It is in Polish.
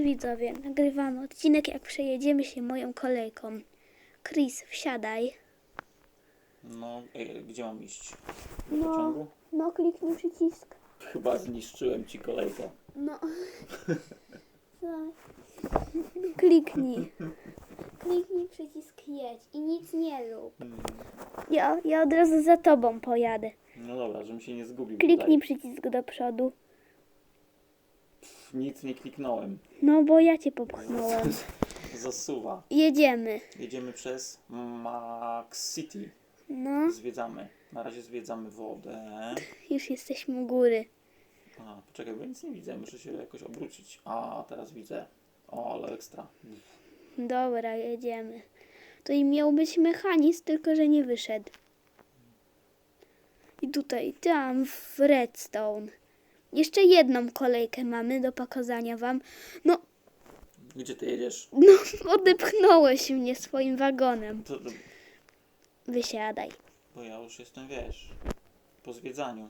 Hej widzowie, nagrywamy odcinek jak przejedziemy się moją kolejką. Chris, wsiadaj. No, e, gdzie mam iść? Do No. pociągu? No, kliknij przycisk. Chyba zniszczyłem ci kolejkę. No. Kliknij. Kliknij przycisk jedź i nic nie rób. Mm, Ja, ja od razu za tobą pojadę. No dobra, żebym się nie zgubił Kliknij tutaj. przycisk do przodu. Nic nie kliknąłem. No, bo ja cię popchnąłem. Zasuwa. Jedziemy. Jedziemy przez Max City. No, Zwiedzamy. Na razie zwiedzamy wodę. już jesteśmy u góry. A, poczekaj, bo nic nie widzę. Muszę się jakoś obrócić. A, teraz widzę. O, ale ekstra. Dobra, jedziemy. To i miał być mechanizm, tylko że nie wyszedł. I tutaj, tam w Redstone. Jeszcze jedną kolejkę mamy do pokazania wam. No, Gdzie ty jedziesz? no, odepchnąłeś mnie swoim wagonem. To, Wysiadaj. bo ja już jestem, wiesz, po zwiedzaniu.